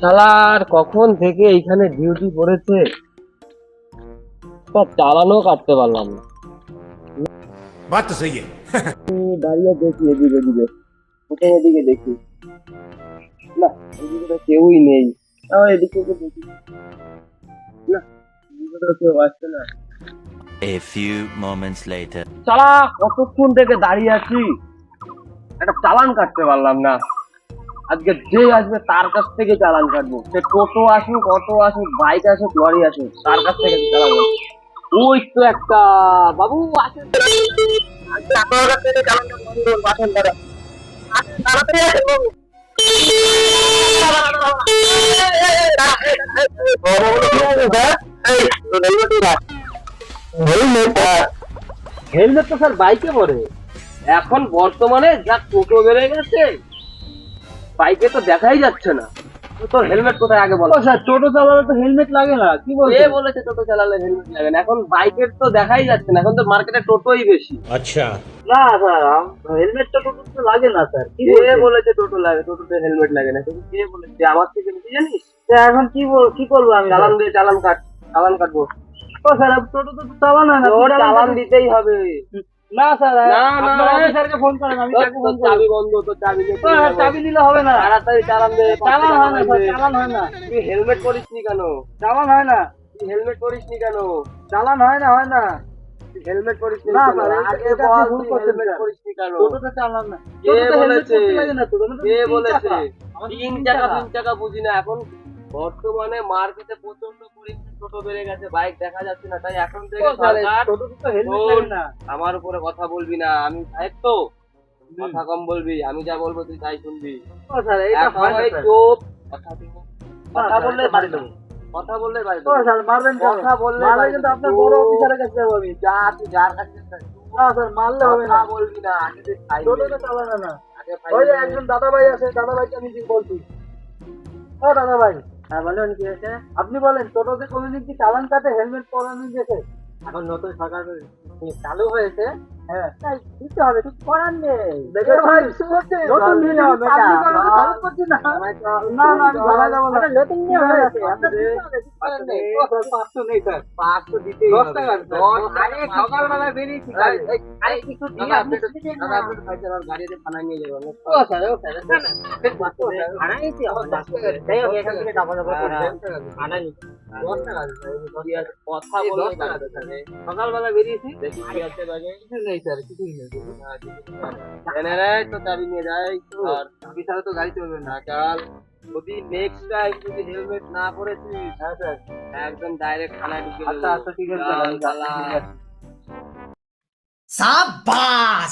শালার কখন থেকে এইখানে ডিউটি পড়েছে? চালানো কাটতে পারলাম না। বাত সেই দাঁড়িয়ে দেখি এদিকে দেখি। না এদিকে কেউই নেই। এদিকে দেখি। না এদিকে কেউ আসছে না। A few moments later. শালা কতক্ষণ থেকে দাঁড়িয়ে আছি? একটা চালান কাটতে পারলাম না। আজকে যে আসবে তার কাছ থেকে চালান কাটবো। সে টোটো আসুক, অটো আসুক, বাইক আসুক, লরি আসুক, তার কাছ থেকে চালান কাটবো। ওই তো একটা বাবু, আসেন। চালান। হেলমেট তো স্যার বাইকে পরে। এখন বর্তমানে যা টোটো বেড়ে গেছে বাইকে তো দেখাই যাচ্ছে না। তোর হেলমেট কোথায়? আগে বলো। স্যার টোটো চালালে তো হেলমেট লাগে না কি বলছে এ বলেছে টোটো চালালে হেলমেট লাগে না। এখন বাইকের তো দেখাই যাচ্ছে না এখন তো মার্কেটে টোটোই বেশি। আচ্ছা। না স্যার হেলমেট তো টোটো তো লাগে না স্যার। কি এ বলেছে টোটো লাগে টোটোতে হেলমেট লাগে না। কিন্তু কে বলেছে? আমার থেকে বেশি জানিস? এখন কি বল কি করব আমি? চালান দিয়ে চালান কাট চালান কাটবো। ও স্যার টোটো তো চালানো না চালান দিতেই হবে। না স্যার না না অফিসারকে ফোন করেন আমি তাকে ফোন চাবি বন্ধ তো চাবি চাবি দিলে হবে না। তাড়াতাড়ি চালান দে চালান হয় না চালান হয় না। তুই হেলমেট পরিস নি কেন? চালান হয় না। তুই হেলমেট পরিস নি কেন? চালান হয় না হয় না। হেলমেট পরিস নি আগে বল তুই হেলমেট পরিস নি কেন? চালান না। কে বলেছে? কে বলেছে? তিন টাকা তিন টাকা বুঝি না এখন বর্তমানে মার্কেটে প্রচণ্ড পরিমাণে টোটো বেড়ে গেছে বাইক দেখা যাচ্ছে না তাই এখন থেকে সরকার আমার উপরে কথা বলবি না আমি সাহেব তো কথা কম বলবি আমি যা বলব তুই তাই শুনবি। কথা কথা বললে বাড়ি দেবো কথা বললে বাড়ি দেবো। কথা বললে কিন্তু আপনার বড় অফিসারের কাছে যাব আমি। যা তুই যার কাছে না স্যার মারলে হবে না। বলবি না আগে তুই ফাইল চালানো না। ওই একজন দাদা ভাই আছে দাদা ভাইকে আমি কি বলছি। ও দাদা ভাই হ্যাঁ বলেন কি হয়েছে? আপনি বলেন টোটোতে কোনোদিন কি চালান কাটে হেলমেট পরানো গেছে এখন নতুন সরকার চালু হয়েছে হ্যাঁ তাই দিতে হবে কিছু করার নেই। ভাই নতুন নিয়ম এটা না। না না নতুন নিয়ম হয়েছে। সকালবেলা বেরিয়েছি নেই স্যার কিছুই নেই নিয়ে যাই আর ছাড়া তো গাড়ি চলবে না কাল যদি নেক্সট টাইম যদি হেলমেট না পরেছিস হ্যাঁ স্যার একদম ডাইরেক্ট খানায় ঢুকে আচ্ছা আচ্ছা ঠিক আছে সাবাস